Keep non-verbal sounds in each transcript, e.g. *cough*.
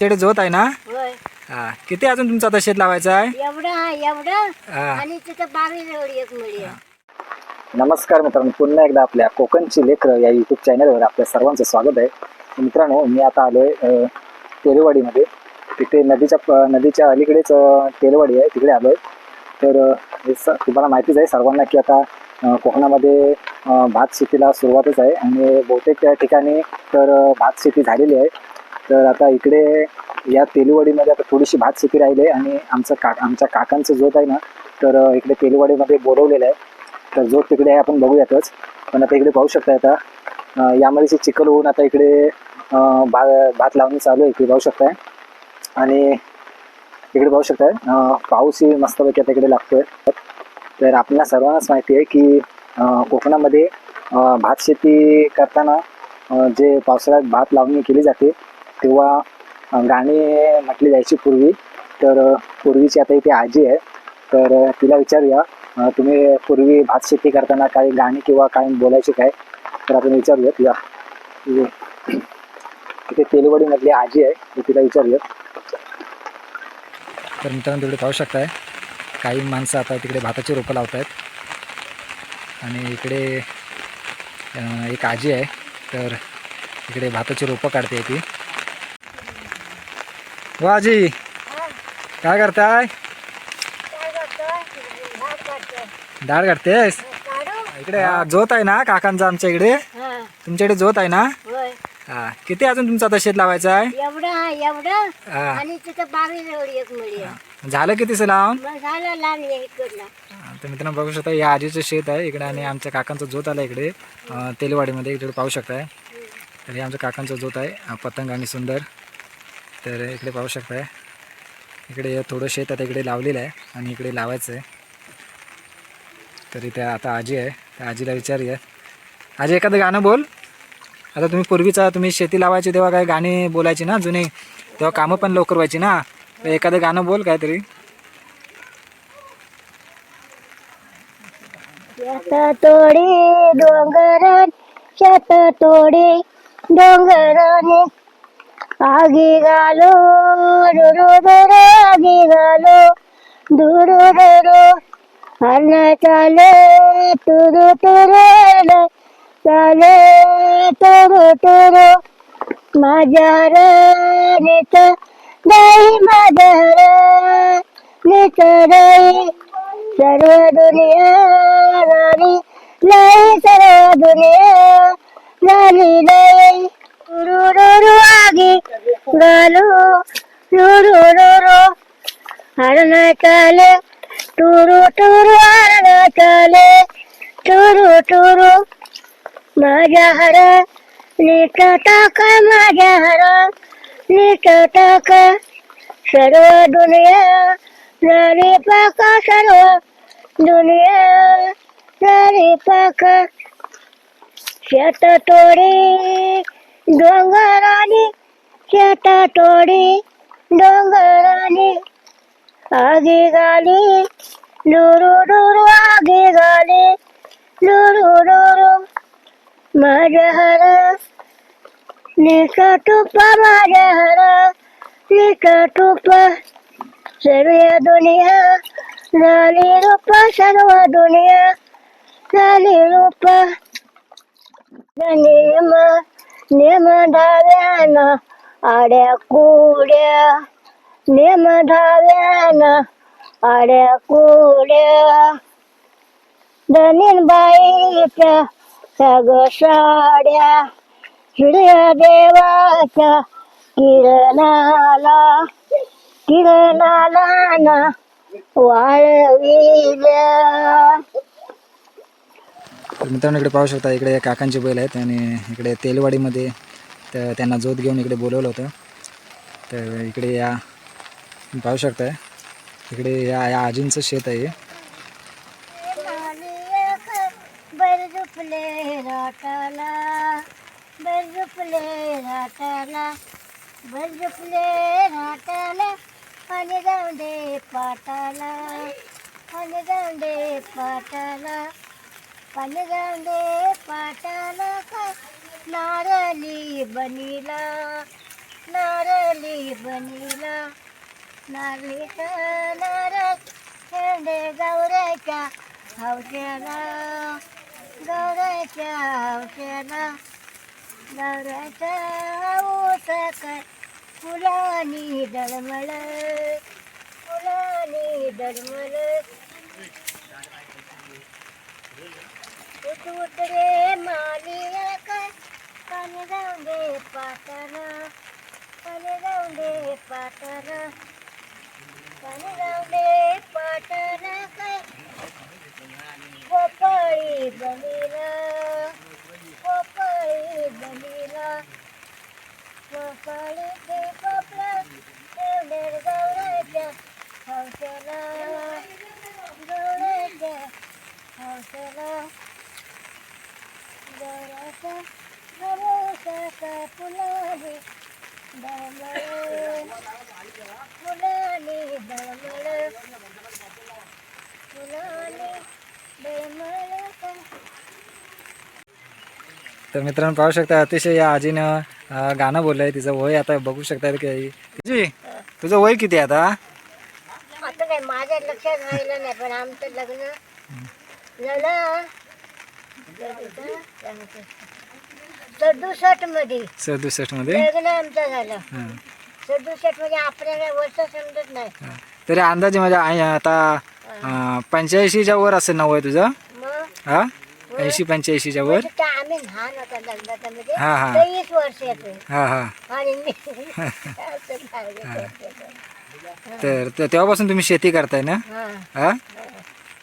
तिकडे जोत आहे ना? हा किती अजून तुमचं आता शेत लावायचं आहे? एवढा एवढा. हा. आणि तिथं बावीस एवढी एक मिळी आहे. नमस्कार मित्रांनो पुन्हा एकदा आपल्या कोकणची लेकरं या युट्यूब चॅनलवर आपल्या सर्वांचं स्वागत आहे. मित्रांनो मी आता आलोय अ, तेलवाडीमध्ये. तिथे नदीच्या प- नदीच्या अलीकडेच अ, तेलवाडी आहे तिकडे आलोय. तर अ, हे स तुम्हाला माहितीच आहे सर्वांना की आता अ, कोकणामध्ये भात शेतीला सुरुवातच आहे आणि बहुतेक त्या ठिकाणी तर भात शेती झालेली आहे. तर आता इकडे या तेलवाडीमध्ये आता थोडीशी भात शेती राहिली आहे आणि आमचं का आमच्या काकांचं जोत आहे ना तर इकडे तेलवाडीमध्ये बोलवलेलं आहे. तर जोत तिकडे आहे आपण बघूयातच. पण आता इकडे पाहू शकता आता. यामध्ये जे चिखल होऊन आता इकडे भा भात लावणी चालू आहे इकडे पाहू शकताय. आणि इकडे पाहू शकताय पाऊसही मस्तपैकी आता इकडे लागतोय. तर आपल्याला सर्वांनाच माहिती आहे की कोकणामध्ये भात शेती करताना जे पावसाळ्यात भात लावणी केली जाते तेव्हा गाणी म्हटली जायची पूर्वी. तर पूर्वीची आता इथे आजी आहे. तर तिला विचारूया तुम्ही पूर्वी भात शेती करताना काही गाणी किंवा काय बोलायचे काय? तर आपण विचारूयात. या. इथे- तेलवडीमधली आजी आहे ती तिला विचारूयात. तर मित्रांनो तिकडे पाहू शकताय. काही माणसं आता तिकडे भाताची रोपं लावत आहेत आणि इकडे एक आजी आहे तर इकडे भाताची रोपं काढते ती. हो आजी काय करताय. डाळ काढतेस? काढू? इकडे हा, जोत आहे ना काकांचा आमच्या इकडे. हा, तुमच्याकडे जोत आहे ना. हा किती अजून तुमचं आता शेत लावायचं एवढा हा. आहे. झालं कितीचं लावून? तर मित्रांनो बघू शकता या आजीचं शेत आहे इकडे आणि आमच्या काकांचं जोत आला इकडे. तेलवाडीमध्ये इकडे पाहू शकताय. तर हे आमच्या काकांचं जोत आहे पतंग आणि सुंदर. तर इकडे पाहू शकताय. इकडे हे थोडं शेत आता इकडे लावलेलं आहे आणि इकडे लावायचं आहे. तर इथे आता आजी आहे त्या आजीला विचारूया. आजी एखादं गाणं बोल. आता तुम्ही पूर्वीचा तुम्ही शेती लावायची तेव्हा काय गाणी बोलायची ना जुनी तेव्हा कामं पण लवकर व्हायची ना. तर एखादं गाणं बोल काहीतरी. शेत तोडी डोंगरात शेत तोडी डोंगराने आगी घालो दुरु आगी घालो दुरु दुरु हरण चाले तुरु तुरु हरण चाले तुरु तुरु माझ्या रणीत नाही माझ्या रणीत सर्व दुनिया झाली नाही सर्व दुनिया झाली नाही रुरुरु आगी घालू रुरुरुरु हरण चाले टुरु टुरु हरण चाले टुरु टुरु माझ्या हर नीट टाक माझ्या हर नीट टाक सर्व दुनिया झाली पाक सर्व दुनिया झाली पाक शेत तोडी डोंगरानी शेत तोडी डोंगरानी आगी गाली डुरू डुरू आगी घाली डुरू डुरू माझ्या हर निक तुप माझ्या हर निक तुप सर्व दुनिया झाली रूप सर्व दुनिया. झाली रूप नेम नेम धाव्यानं आड्या कुड्या नेम धाव्यानं आड्या कुड्या धनीन बाईच्या सग साड्या हिरव्या देवाच्या किरणाला किरणाला ना वाळविल्या तर मित्रांनो इकडे पाहू शकता इकडे काकांचे बैल आहेत आणि इकडे तेलवाडीमध्ये तर त्यांना जोत घेऊन इकडे बोलवलं होतं तर इकडे या पाहू शकताय इकडे या या आजींचं शेत आहे राटाला राटाला पाटाला आणि जाऊ दे पाटाला पाणी जाऊन दे पाटाला का नारली बनिला नारली बनिला. नारळीचा नारळ शेंडे गौऱ्याच्या हौशेला गौऱ्याच्या हौशेला गौऱ्याच्या हौस काय फुलानी दळमळ फुलानी दळमळ. पाणी जाऊन फुलाने फुलाने तर मित्रांनो पाहू शकता अतिशय या आजीनं अं, गाणं बोललंय तिचं वय आता बघू शकता की जी तुझं वय किती आहे आता? आता काय माझ्या लक्षात राहिलं नाही पण आमचं लग्न झालं. सदुसष्टमध्ये सदुसष्टमध्ये लग्न आमचं झालं. हां. सदुसष्टमध्ये आपल्याला वर्ष समजत नाही. तरी अंदाजे म्हणजे आहे आता पंच्याऐंशीच्या वर असेल ना वय तुझं हा? ऐंशी पंच्याऐंशीच्या वर? म्हणजे आम्ही लहान होता लग्नाचा मध्ये हा. हा हा हा. आणि मी. *laughs* तर तेव्हापासून तुम्ही शेती करताय ना? हा. हा?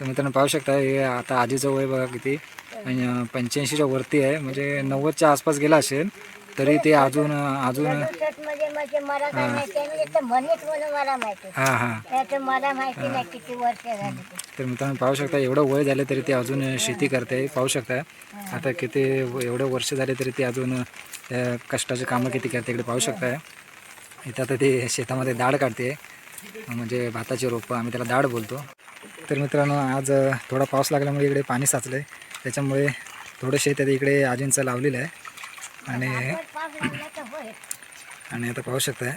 तर मित्रांनो पाहू शकता हे आता आजीचं वय बघा किती. पंच्याऐंशीच्या वरती आहे. म्हणजे नव्वदच्या आसपास गेला असेल. तरी ते अजून अजून मध्ये म्हणजे मला काय माहिती आहे म्हणजे तर म्हणत म्हणून मला माहिती हा हा. त्याचं मला माहिती नाही किती वर्ष झाली ते. तर मित्रांनो पाहू शकता एवढं वय झालं तरी ते अजून शेती करते पाहू शकता. आता किती एवढं वर्ष झाले तरी ते अजून त्या कष्टाचे कामं किती करते इकडे पाहू शकताय इथं आता ते शेतामध्ये दाढ काढते म्हणजे भाताची रोपं आम्ही त्याला दाढ बोलतो. तर मित्रांनो आज थोडा पाऊस लागल्यामुळे इकडे पाणी साचलं आहे त्याच्यामुळे थोडं शेत इकडे आजींचं लावलेलं आहे. आणि आणि आता पाहू शकताय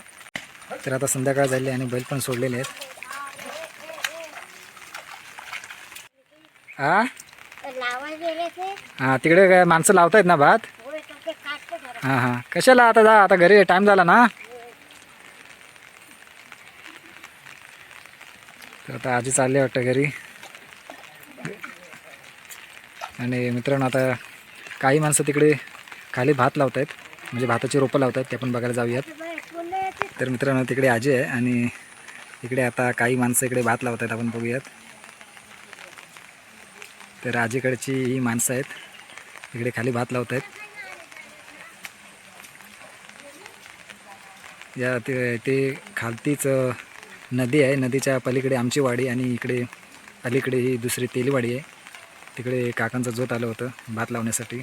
तर आता संध्याकाळ झाली आणि बैल पण सोडलेले आहेत. हा हा तिकडे काय माणसं लावतायत ना भात? हा हा. हां हां कशाला आता जा आता घरी टाईम झाला ना? तर आता आजी चालले वाटतं घरी. आणि मित्रांनो आता काही माणसं तिकडे खाली भात लावत आहेत म्हणजे भाताची रोपं लावत आहेत ते पण बघायला जाऊयात. तर मित्रांनो तिकडे आजी आहे आणि इकडे आता काही माणसं इकडे भात लावत आहेत आपण बघूयात. तर आजीकडची ही माणसं आहेत इकडे खाली भात लावत आहेत या ते ते खालतीच नदी आहे नदीच्या पलीकडे आमची वाडी आणि इकडे अलीकडे ही दुसरी तेलीवाडी आहे. तिकडे काकांचं जोत आलं होतं भात लावण्यासाठी.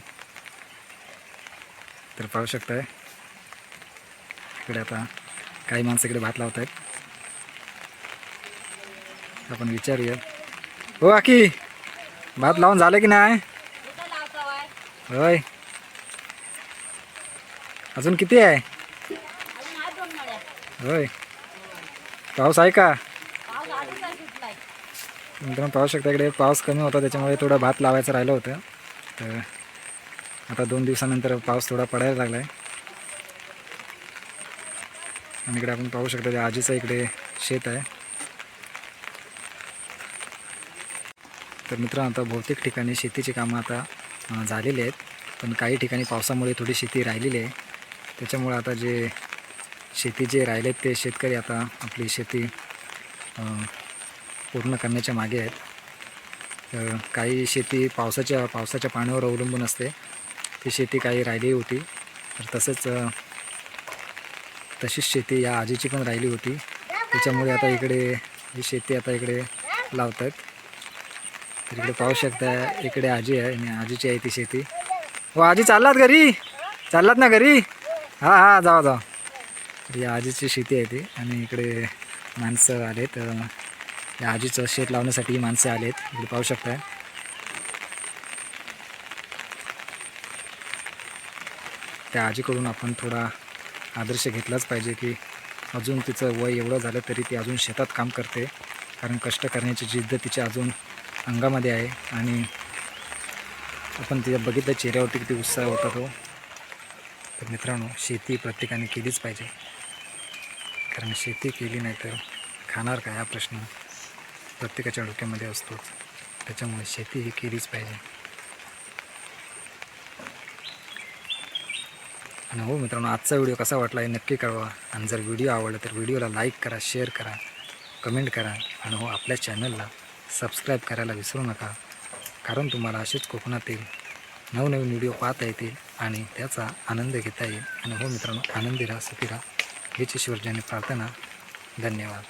तर पाहू शकताय. इकडे आता काही माणसं इकडे भात लावत आहेत आपण विचारूया. हो आकी भात लावून झालं की नाही? होय. अजून किती आहे? होय. पाऊस आहे का? मित्रांनो पाहू शकता इकडे पाऊस कमी होता त्याच्यामुळे थोडं भात लावायचं राहिलं होतं. तर आता दोन दिवसानंतर पाऊस थोडा पडायला लागला आहे आणि इकडे आपण पाहू शकतो त्या आजीचं इकडे शेत आहे. तर मित्रांनो आता बहुतेक ठिकाणी शेतीची कामं आता झालेली आहेत. पण काही ठिकाणी पावसामुळे थोडी शेती राहिलेली आहे. त्याच्यामुळे आता जे शेती जे राहिलेत ते शेतकरी आता आपली शेती पूर्ण करण्याच्या मागे आहेत. तर काही शेती पावसाच्या पावसाच्या पाण्यावर अवलंबून असते. ती शेती काही राहिली होती. तर तसंच तशीच शेती या आजीची पण राहिली होती. त्याच्यामुळे आता इकडे ही शेती आता इकडे लावत आहेत तर इकडे पाहू शकता इकडे आजी आहे आणि आजीची आहे ती शेती. हो आजी चाललात घरी? चाललात ना घरी? हां हां जावा जावा. या आजीची शेती आहे ती आणि इकडे माणसं आलेत. या आजीचं शेत लावण्यासाठी ही माणसं आलेत. इकडे पाहू शकता. त्या आजीकडून आपण थोडा आदर्श घेतलाच पाहिजे की अजून तिचं वय एवढं झालं तरी ती अजून शेतात काम करते. कारण कष्ट करण्याची जिद्द तिच्या अजून अंगामध्ये आहे आणि आपण तिच्या बघितलं चेहऱ्यावरती किती उत्साह होता तो. तर मित्रांनो शेती प्रत्येकाने केलीच पाहिजे. कारण शेती केली नाही तर खाणार काय हा प्रश्न प्रत्येकाच्या डोक्यामध्ये असतोच. त्याच्यामुळे शेती ही केलीच पाहिजे. आणि हो मित्रांनो आजचा व्हिडिओ कसा वाटला हे नक्की कळवा. आणि जर व्हिडिओ आवडला तर व्हिडिओला लाईक करा शेअर करा कमेंट करा. आणि हो आपल्या चॅनलला सबस्क्राईब करायला विसरू नका. कारण तुम्हाला असेच कोकणातील नवनवीन व्हिडिओ पाहता येतील आणि त्याचा आनंद घेता येईल. आणि हो मित्रांनो आनंदी राहा सुखी राहा. हेच ईश्वरजाने प्रार्थना. धन्यवाद.